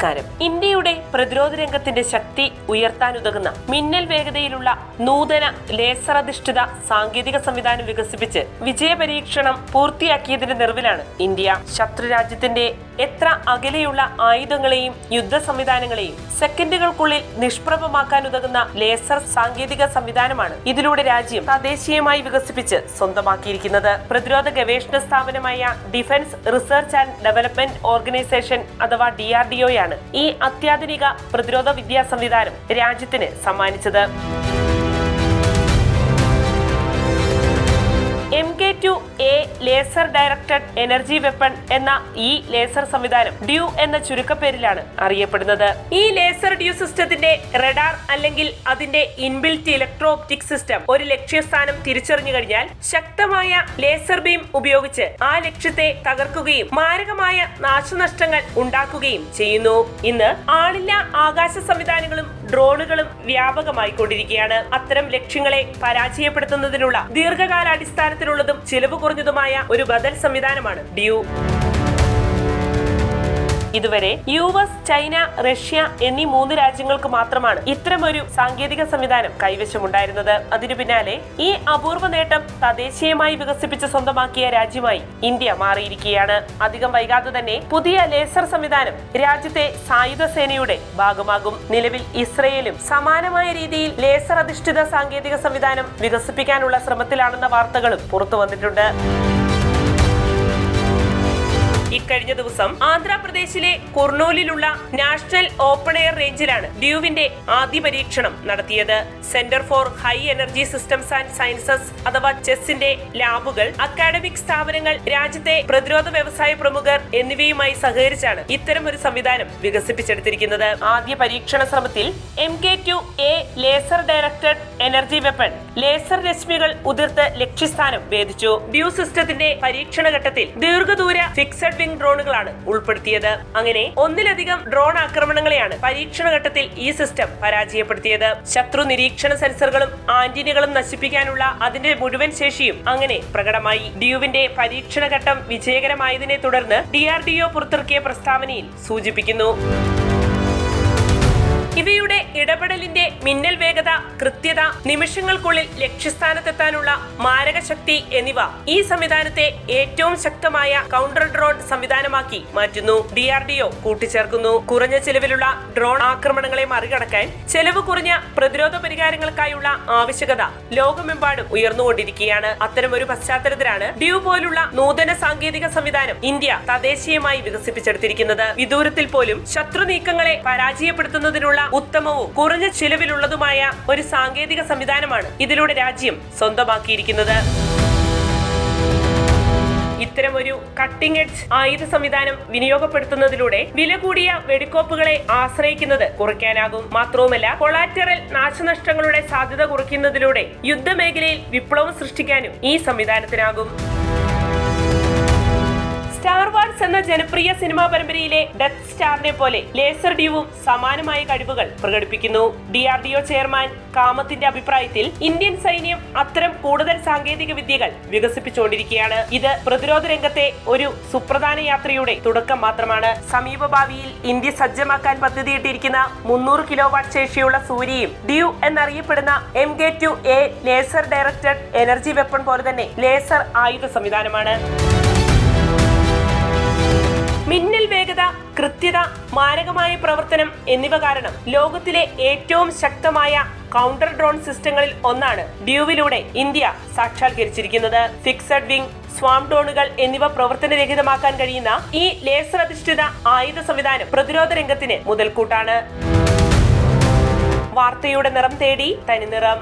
നമസ്കാരം ഇന്ത്യയുടെ പ്രതിരോധ രംഗത്തിന്റെ ശക്തി ഉയർത്താനുതകുന്ന മിന്നൽ വേഗതയിലുള്ള നൂതന ലേസർ അധിഷ്ഠിത സാങ്കേതിക സംവിധാനം വികസിപ്പിച്ച് വിജയപരീക്ഷണം പൂർത്തിയാക്കിയതിന്റെ നിറവിലാണ് ഇന്ത്യ. ശത്രുരാജ്യത്തിന്റെ എത്ര അകലെയുള്ള ആയുധങ്ങളെയും യുദ്ധ സംവിധാനങ്ങളെയും സെക്കൻഡുകൾക്കുള്ളിൽ നിഷ്പ്രഭമാക്കാൻ ഉതകുന്ന ലേസർ സാങ്കേതിക സംവിധാനമാണ് ഇതിലൂടെ രാജ്യം തദ്ദേശീയമായി വികസിപ്പിച്ച് സ്വന്തമാക്കിയിരിക്കുന്നത്. പ്രതിരോധ ഗവേഷണ സ്ഥാപനമായ defence research and development organisation അഥവാ ഡി ആർ ഡി ഒയാണ് ഈ അത്യാധുനിക പ്രതിരോധ വിദ്യാ സംവിധാനം രാജ്യത്തിന് സമ്മാനിച്ചത്. ലേസർ ഡയറക്റ്റഡ് എനർജി വെപ്പൺ എന്ന ഈ ലേസർ സംവിധാനം ഡ്യൂ എന്ന ചുരുക്കപ്പേരിലാണ് അറിയപ്പെടുന്നത്. ഈ ലേസർ ഡ്യൂ സിസ്റ്റത്തിന്റെ റഡാർ അല്ലെങ്കിൽ അതിന്റെ ഇൻബിൽറ്റ് ഇലക്ട്രോ ഓപ്റ്റിക് സിസ്റ്റം ഒരു ലക്ഷ്യസ്ഥാനം തിരിച്ചറിഞ്ഞു കഴിഞ്ഞാൽ ശക്തമായ ലേസർ ബീം ഉപയോഗിച്ച് ആ ലക്ഷ്യത്തെ തകർക്കുകയും മാരകമായ നാശനഷ്ടങ്ങൾ ഉണ്ടാക്കുകയും ചെയ്യുന്നു. ഇന്ന് ആളില്ല ആകാശ സംവിധാനങ്ങളും ഡ്രോണുകളും വ്യാപകമായി കൊണ്ടിരിക്കുകയാണ് അത്തരം ലക്ഷ്യങ്ങളെ പരാജയപ്പെടുത്തുന്നതിനുള്ള ദീർഘകാലാടിസ്ഥാനത്തിലുള്ളതും ചെലവ് കുറഞ്ഞതുമായ ഒരു ബദൽ സംവിധാനമാണ് ഡ്യൂ. ഇതുവരെ യു എസ് ചൈന റഷ്യ എന്നീ മൂന്ന് രാജ്യങ്ങൾക്ക് മാത്രമാണ് ഇത്തരമൊരു സാങ്കേതിക സംവിധാനം കൈവശമുണ്ടായിരുന്നത്. അതിനു പിന്നാലെ ഈ അപൂർവ നേട്ടം തദ്ദേശീയമായി വികസിപ്പിച്ച് സ്വന്തമാക്കിയ രാജ്യമായി ഇന്ത്യ മാറിയിരിക്കുകയാണ്. അധികം വൈകാതെ തന്നെ പുതിയ ലേസർ സംവിധാനം രാജ്യത്തെ സായുധ സേനയുടെ ഭാഗമാകും. നിലവിൽ ഇസ്രയേലും സമാനമായ രീതിയിൽ ലേസർ അധിഷ്ഠിത സാങ്കേതിക സംവിധാനം വികസിപ്പിക്കാനുള്ള ശ്രമത്തിലാണെന്ന വാർത്തകളും പുറത്തു വന്നിട്ടുണ്ട് ഇക്കഴിഞ്ഞ ദിവസം ആന്ധ്രാപ്രദേശിലെ കുർണൂലിലുള്ള നാഷണൽ ഓപ്പൺ എയർ റേഞ്ചിലാണ് ഡ്യൂവിന്റെ ആദ്യ പരീക്ഷണം നടത്തിയത്. Centre for high energy systems and sciences അഥവാ ചെസ്സിന്റെ ലാബുകൾ അക്കാഡമിക് സ്ഥാപനങ്ങൾ രാജ്യത്തെ പ്രതിരോധ വ്യവസായ പ്രമുഖർ എന്നിവയുമായി സഹകരിച്ചാണ് ഇത്തരം ഒരു സംവിധാനം വികസിപ്പിച്ചെടുത്തിരിക്കുന്നത്. ആദ്യ പരീക്ഷണ ശ്രമത്തിൽ M K two A laser directed energy weapon laser രശ്മികൾ ഉതിർത്ത് ലക്ഷ്യസ്ഥാനം ഭേദിച്ചു. ഡ്യൂ സിസ്റ്റത്തിന്റെ പരീക്ഷണ ഘട്ടത്തിൽ ദീർഘദൂര ഫിക്സഡ് വിംഗ് ഡ്രോണുകളാണ് ഉൾപ്പെടുത്തിയത്. അങ്ങനെ ഒന്നിലധികം ഡ്രോൺ ആക്രമണങ്ങളെയാണ് പരീക്ഷണ ഘട്ടത്തിൽ ഈ സിസ്റ്റം പരാജയപ്പെടുത്തിയത്. ശത്രു നിരീക്ഷണ സെൻസറുകളും ആന്റിനകളും നശിപ്പിക്കാനുള്ള അതിന്റെ മുഴുവൻ ശേഷിയും അങ്ങനെ പ്രകടമായി. ഡ്യൂവിന്റെ പരീക്ഷണ ഘട്ടം വിജയകരമായതിനെ തുടർന്ന് ഡി ആർ ഡി ഒ പുറത്തിറക്കിയ പ്രസ്താവനയിൽ സൂചിപ്പിക്കുന്നു. ഇവയുടെ ഇടപെടലിന്റെ മിന്നൽ വേഗത കൃത്യത നിമിഷങ്ങൾക്കുള്ളിൽ ലക്ഷ്യസ്ഥാനത്തെത്താനുള്ള മാരകശക്തി എന്നിവ ഈ സംവിധാനത്തെ ഏറ്റവും ശക്തമായ കൗണ്ടർ ഡ്രോൺ സംവിധാനമാക്കി മാറ്റുന്നു. ഡി ആർ ഡി ഒ കൂട്ടിച്ചേർക്കുന്നു. കുറഞ്ഞ ചെലവിലുള്ള ഡ്രോൺ ആക്രമണങ്ങളെ മറികടക്കാൻ ചെലവ് കുറഞ്ഞ പ്രതിരോധ പരിഹാരങ്ങൾക്കായുള്ള ആവശ്യകത ലോകമെമ്പാടും ഉയർന്നുകൊണ്ടിരിക്കുകയാണ്. അത്തരമൊരു പശ്ചാത്തലത്തിലാണ് ഡ്യൂ പോലുള്ള നൂതന സാങ്കേതിക സംവിധാനം ഇന്ത്യ തദ്ദേശീയമായി വികസിപ്പിച്ചെടുത്തിരിക്കുന്നത്. വിദൂരത്തിൽ പോലും ശത്രു നീക്കങ്ങളെ പരാജയപ്പെടുത്തുന്നതിനുള്ള ഉത്തമവും കുറഞ്ഞ ചിലവിലുള്ളതുമായ ഒരു സാങ്കേതിക സംവിധാനമാണ് ഇതിലൂടെ രാജ്യം സ്വന്തമാക്കിയിരിക്കുന്നത്. ഇത്തരം ഒരു കട്ടിംഗ് എഡ്ജ് ആയുധ സംവിധാനം വിനിയോഗപ്പെടുത്തുന്നതിലൂടെ വില കൂടിയ വെടിക്കോപ്പുകളെ ആശ്രയിക്കുന്നത് കുറയ്ക്കാനാകും. മാത്രവുമല്ല കൊളാറ്ററൽ നാശനഷ്ടങ്ങളുടെ സാധ്യത കുറയ്ക്കുന്നതിലൂടെ യുദ്ധമേഖലയിൽ വിപ്ലവം സൃഷ്ടിക്കാനും ഈ സംവിധാനത്തിനാകും. സ്റ്റാർ എന്ന ജനപ്രിയ സിനിമാ പരമ്പരയിലെ ഡെത്ത് സ്റ്റാറിനെ പോലെ ലേസർ ഡ്യൂവും സമാനമായ കഴിവുകൾ പ്രകടിപ്പിക്കുന്നു. D R D O chairman കാമത്തിന്റെ അഭിപ്രായത്തിൽ ഇന്ത്യൻ സൈന്യം അത്തരം കൂടുതൽ സാങ്കേതിക വിദ്യകൾ വികസിപ്പിച്ചുകൊണ്ടിരിക്കുകയാണ്. ഇത് പ്രതിരോധ രംഗത്തെ ഒരു സുപ്രധാന യാത്രയുടെ തുടക്കം മാത്രമാണ്. സമീപ ഭാവിയിൽ ഇന്ത്യ സജ്ജമാക്കാൻ പദ്ധതിയിട്ടിരിക്കുന്ന മുന്നൂറ് കിലോ വാട്ട് ശേഷിയുള്ള സൂര്യയും ഡ്യൂ എന്നറിയപ്പെടുന്ന M K two A laser directed energy weapon പോലെ തന്നെ ലേസർ ആയുധ സംവിധാനമാണ്. മിന്നൽ വേഗത കൃത്യത മാരകമായ പ്രവർത്തനം എന്നിവ കാരണം ലോകത്തിലെ ഏറ്റവും ശക്തമായ കൗണ്ടർ ഡ്രോൺ സിസ്റ്റങ്ങളിൽ ഒന്നാണ് ഡ്യൂവിലൂടെ ഇന്ത്യ സാക്ഷാത്കരിച്ചിരിക്കുന്നത്. ഫിക്സഡ് വിംഗ് സ്വാം ഡ്രോണുകൾ എന്നിവ പ്രവർത്തനരഹിതമാക്കാൻ കഴിയുന്ന ഈ ലേസർ അധിഷ്ഠിത ആയുധ സംവിധാനം പ്രതിരോധ രംഗത്തിന് മുതൽക്കൂട്ടാണ്. വാർത്തയുടെ നിറം തേടി തനിനിറം